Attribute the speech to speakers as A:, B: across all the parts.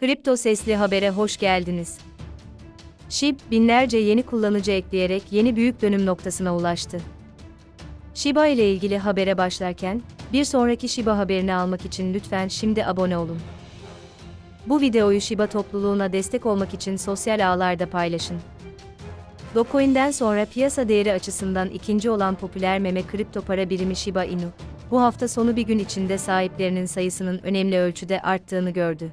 A: Kripto Sesli Haber'e hoş geldiniz. SHIB, binlerce yeni kullanıcı ekleyerek yeni büyük dönüm noktasına ulaştı. Shiba ile ilgili habere başlarken, bir sonraki Shiba haberini almak için lütfen şimdi abone olun. Bu videoyu Shiba topluluğuna destek olmak için sosyal ağlarda paylaşın. Dogecoin'den sonra piyasa değeri açısından ikinci olan popüler meme kripto para birimi Shiba Inu, bu hafta sonu bir gün içinde sahiplerinin sayısının önemli ölçüde arttığını gördü.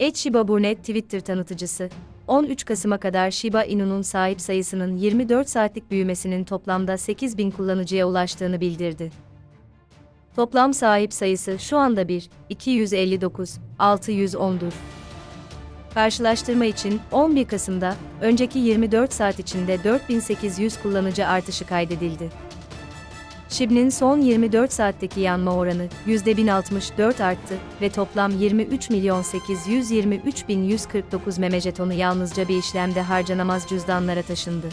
A: Et Shiba Burnet Twitter tanıtıcısı, 13 Kasım'a kadar Shiba Inu'nun sahip sayısının 24 saatlik büyümesinin toplamda 8000 kullanıcıya ulaştığını bildirdi. Toplam sahip sayısı şu anda 1, 259, 610'dur. Karşılaştırma için 11 Kasım'da önceki 24 saat içinde 4800 kullanıcı artışı kaydedildi. Şib'nin son 24 saatteki yanma oranı %1064 arttı ve toplam 23 milyon 823 bin 149 meme jetonu yalnızca bir işlemde harcanamaz cüzdanlara taşındı.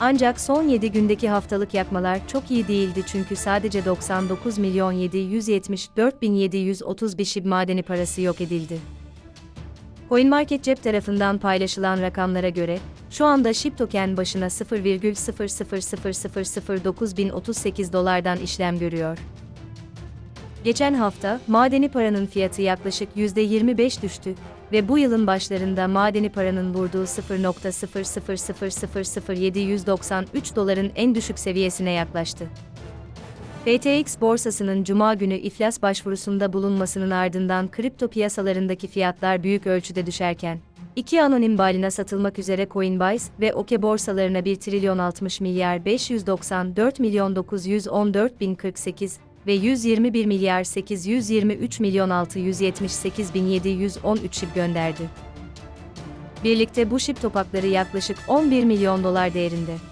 A: Ancak son 7 gündeki haftalık yakmalar çok iyi değildi çünkü sadece 99 milyon 774 bin 731 şib madeni parası yok edildi. CoinMarketCap tarafından paylaşılan rakamlara göre, şu anda SHIB token başına 0,0000938 dolardan işlem görüyor. Geçen hafta, madeni paranın fiyatı yaklaşık %25 düştü ve bu yılın başlarında madeni paranın vurduğu 0.0000793 doların en düşük seviyesine yaklaştı. FTX borsasının cuma günü iflas başvurusunda bulunmasının ardından kripto piyasalarındaki fiyatlar büyük ölçüde düşerken, iki anonim balina satılmak üzere Coinbase ve Oke borsalarına 1 trilyon 60 milyar 594 milyon 914 bin 48 ve 121 milyar 823 milyon 678 bin 713 şip gönderdi. Birlikte bu şip topakları yaklaşık 11 milyon dolar değerinde.